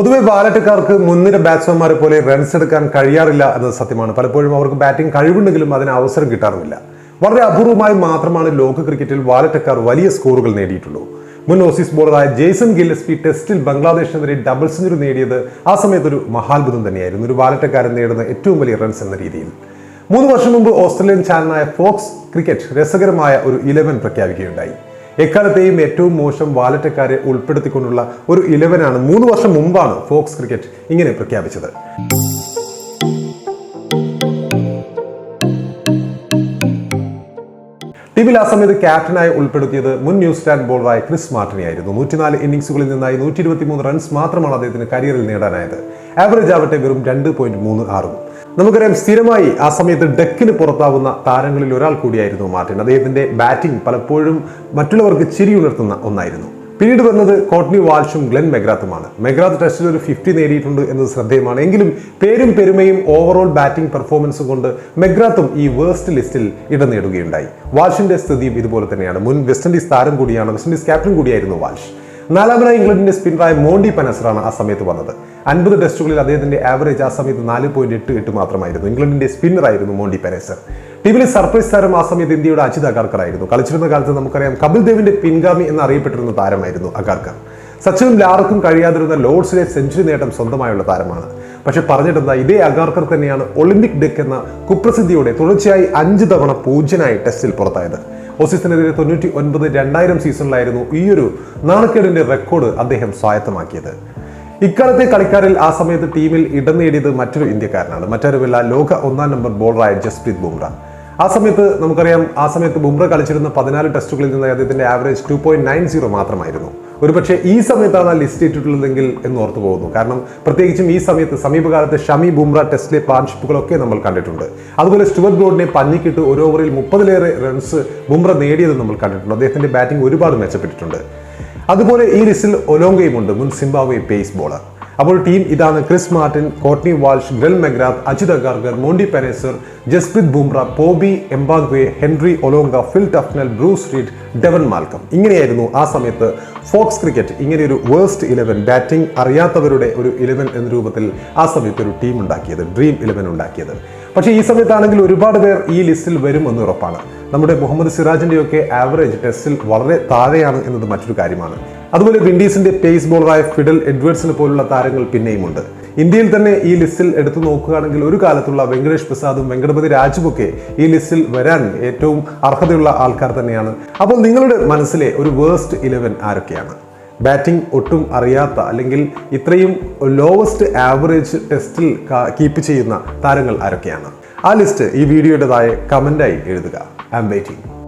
പൊതുവെ ബാലറ്റുകാർക്ക് മുൻനിര ബാറ്റ്സ്മാൻമാരെ പോലെ റൺസ് എടുക്കാൻ കഴിയാറില്ല എന്നത് സത്യമാണ്. പലപ്പോഴും അവർക്ക് ബാറ്റിംഗ് കഴിവുണ്ടെങ്കിലും അതിന് അവസരം കിട്ടാറുമില്ല. വളരെ അപൂർവമായി മാത്രമാണ് ലോക ക്രിക്കറ്റിൽ വാലറ്റക്കാർ വലിയ സ്കോറുകൾ നേടിയിട്ടുള്ളൂ. മുൻ ഓസീസ് ബോളറായ ജെയ്സൺ ഗില്ലസ്പി ടെസ്റ്റിൽ ബംഗ്ലാദേശിനെതിരെ ഡബിൾ സെഞ്ചുറി നേടിയത് ആ സമയത്ത് ഒരു മഹാത്ഭുതം തന്നെയായിരുന്നു. ഒരു വാലറ്റക്കാരൻ നേടുന്ന ഏറ്റവും വലിയ റൺസ് എന്ന രീതിയിൽ. മൂന്ന് വർഷം മുമ്പ് ഓസ്ട്രേലിയൻ ചാനലായ ഫോക്സ് ക്രിക്കറ്റ് രസകരമായ ഒരു ഇലവൻ പ്രഖ്യാപിക്കുകയുണ്ടായി. എക്കാലത്തെയും ഏറ്റവും മോശം വാലറ്റക്കാരെ ഉൾപ്പെടുത്തിക്കൊണ്ടുള്ള ഒരു ഇലവനാണ് മൂന്ന് വർഷം മുമ്പാണ് ഫോക്സ് ക്രിക്കറ്റ് ഇങ്ങനെ പ്രഖ്യാപിച്ചത്. ടീമിൽ ആ സമയത്ത് ക്യാപ്റ്റനായി ഉൾപ്പെടുത്തിയത് മുൻ ന്യൂസിലാൻഡ് ബോളറായ ക്രിസ് മാർട്ടിനെയായിരുന്നു. നൂറ്റിനാല് ഇന്നിംഗ്സുകളിൽ നിന്നായി നൂറ്റി ഇരുപത്തിമൂന്ന് റൺസ് മാത്രമാണ് അദ്ദേഹത്തിന് കരിയറിൽ നേടാനായത്. ആവറേജ് ആവട്ടെ വെറും രണ്ട് പോയിന്റ് മൂന്ന് ആറും. നമുക്കറിയാം സ്ഥിരമായി ആ സമയത്ത് ഡെക്കിന് പുറത്താവുന്ന താരങ്ങളിൽ ഒരാൾ കൂടിയായിരുന്നു മാർട്ടിൻ. അദ്ദേഹത്തിന്റെ ബാറ്റിംഗ് പലപ്പോഴും മറ്റുള്ളവർക്ക് ചിരി ഉണർത്തുന്ന ഒന്നായിരുന്നു. പിന്നീട് വന്നത് കോട്ട്നി വാൾഷും ഗ്ലെൻ മെഗ്രാത്തുമാണ്. മെഗ്രാത്ത് ടെസ്റ്റിൽ ഒരു ഫിഫ്റ്റി നേടിയിട്ടുണ്ട് എന്നത് ശ്രദ്ധേയമാണ്. എങ്കിലും പേരും പെരുമയും ഓവറോൾ ബാറ്റിംഗ് പെർഫോമൻസും കൊണ്ട് മെഗ്രാത്തും ഈ വേഴ്സ്റ്റ് ലിസ്റ്റിൽ ഇടം നേടുകയുണ്ടായി. വാൾഷിന്റെ സ്ഥിതിയും ഇതുപോലെ തന്നെയാണ്. മുൻ വെസ്റ്റ് ഇൻഡീസ് താരം കൂടിയാണ് വെസ്റ്റ് ഇൻഡീസ് ക്യാപ്റ്റൻ കൂടിയായിരുന്നു വാൾഷ് നാലാമനായി ഇംഗ്ലണ്ടിന്റെ സ്പിന്നറായ മോണ്ടി പനസറാണ് ആ സമയത്ത് വന്നത്. അൻപത് ടെസ്റ്റുകളിൽ അദ്ദേഹത്തിന്റെ ആവറേജ് ആ സമയത്ത് നാല് പോയിന്റ് എട്ട് എട്ട് മാത്രമായിരുന്നു. ഇംഗ്ലണ്ടിന്റെ സ്പിന്നറായിരുന്നു മോണ്ടി പനസർ. ടീമിലെ സർപ്രൈസ് താരം ആ സമയത്ത് ഇന്ത്യയുടെ അജിത് അഗാർക്കർ ആയിരുന്നു കളിച്ചിരുന്ന കാലത്ത് നമുക്കറിയാം കപിൽ ദേവിന്റെ പിൻഗാമി എന്ന് അറിയപ്പെട്ടിരുന്ന താരമായിരുന്നു അഗാർക്കർ. സച്ചിനും ലാർക്കും കഴിയാതിരുന്ന ലോർഡ്സിലെ സെഞ്ചുറി നേട്ടം സ്വന്തമായുള്ള താരമാണ്. പക്ഷെ പറഞ്ഞിട്ടെന്താ ഇതേ അഗാർക്കർ തന്നെയാണ് ഒളിമ്പിക് ഡെക്ക് എന്ന കുപ്രസിദ്ധിയോടെ തുടർച്ചയായി അഞ്ച് തവണ പൂജ്യനായി ടെസ്റ്റിൽ പുറത്തായത്. ഓസീസിനെതിരെ തൊണ്ണൂറ്റി ഒൻപത് രണ്ടായിരം സീസണിലായിരുന്നു ഈ ഒരു നാണക്കേടിന്റെ റെക്കോർഡ് അദ്ദേഹം സ്വായത്തമാക്കിയത്. ഇക്കാലത്തെ കളിക്കാരിൽ ആ സമയത്ത് ടീമിൽ ഇടം നേടിയത് മറ്റൊരു ഇന്ത്യക്കാരനാണ്. മറ്റൊരുമല്ല ലോക ഒന്നാം നമ്പർ ബോളറായ ജസ്പ്രീത് ബുംറ. ആ സമയത്ത് നമുക്കറിയാം ആ സമയത്ത് ബുംറ കളിച്ചിരുന്ന പതിനാല് ടെസ്റ്റുകളിൽ നിന്ന് അദ്ദേഹത്തിന്റെ average two point nine zero മാത്രമായിരുന്നു. ഒരുപക്ഷെ ഈ സമയത്താണ് ആ ലിസ്റ്റ് ഇട്ടിട്ടുള്ളതെങ്കിൽ എന്ന് ഓർത്തു പോകുന്നു. കാരണം പ്രത്യേകിച്ചും ഈ സമയത്ത് സമീപകാലത്ത് ഷമി ബുംറ ടെസ്റ്റിലെ പാർട്ണർഷിപ്പുകളൊക്കെ നമ്മൾ കണ്ടിട്ടുണ്ട്. അതുപോലെ സ്റ്റുവർട്ട് ബ്രോഡിനെ പഞ്ഞിക്കിട്ട് ഒരു ഓവറിൽ മുപ്പതിലേറെ റൺസ് ബുംറ നേടിയത് നമ്മൾ കണ്ടിട്ടുണ്ട്. അദ്ദേഹത്തിന്റെ ബാറ്റിംഗ് ഒരുപാട് മെച്ചപ്പെട്ടിട്ടുണ്ട്. അതുപോലെ ഈ ലിസ്റ്റിൽ ഒലോങ്കയും ഉണ്ട് മുൻ സിംബാബ്വെ പേസ് ബോളർ. അപ്പോൾ ടീം ഇതാണ് Chris Martin Courtney Walsh Glenn McGrath Ajit Agarkar Monty Panesar Jasprit Bumrah Pommie Mbangwa Henry Olonga Phil Tufnell Bruce Reid Devon Malcolm. ഇങ്ങനെയായിരുന്നു ആ സമയത്ത് ഫോക്സ് ക്രിക്കറ്റ് ഇങ്ങനെ ഒരു വേഴ്സ്റ്റ് ഇലവൻ ബാറ്റിംഗ് അറിയാത്തവരുടെ ഒരു Eleven എന്ന രൂപത്തിൽ ആ സമയത്ത് ഒരു ടീം ഉണ്ടാക്കിയത് ഡ്രീം ഇലവൻ ഉണ്ടാക്കിയത്. പക്ഷേ ഈ സമയത്താണെങ്കിൽ ഒരുപാട് പേർ ഈ ലിസ്റ്റിൽ വരുമെന്ന് ഉറപ്പാണ്. നമ്മുടെ മുഹമ്മദ് സിറാജിന്റെയൊക്കെ ആവറേജ് ടെസ്റ്റിൽ വളരെ താഴെയാണ് എന്നത് മറ്റൊരു കാര്യമാണ്. അതുപോലെ വിൻഡീസിന്റെ പേസ് ബോളറായ ഫിഡൽ എഡ്വേർഡ്സിനെ പോലുള്ള താരങ്ങൾ പിന്നെയുമുണ്ട്. ഇന്ത്യയിൽ തന്നെ ഈ ലിസ്റ്റിൽ എടുത്തു നോക്കുകയാണെങ്കിൽ ഒരു കാലത്തുള്ള വെങ്കടേഷ് പ്രസാദും വെങ്കടപതി രാജുവൊക്കെ ഈ ലിസ്റ്റിൽ വരാൻ ഏറ്റവും അർഹതയുള്ള ആൾക്കാർ തന്നെയാണ്. അപ്പോൾ നിങ്ങളുടെ മനസ്സിലെ ഒരു വേഴ്സ്റ്റ് ഇലവൻ ആരൊക്കെയാണ്? ബാറ്റിംഗ് ഒട്ടും അറിയാത്ത അല്ലെങ്കിൽ ഇത്രയും ലോവസ്റ്റ് ആവറേജ് ടെസ്റ്റിൽ കീപ്പ് ചെയ്യുന്ന താരങ്ങൾ ആരൊക്കെയാണ്? ആ ലിസ്റ്റ് ഈ വീഡിയോയുടേതായ കമന്റായി എഴുതുക. I M waiting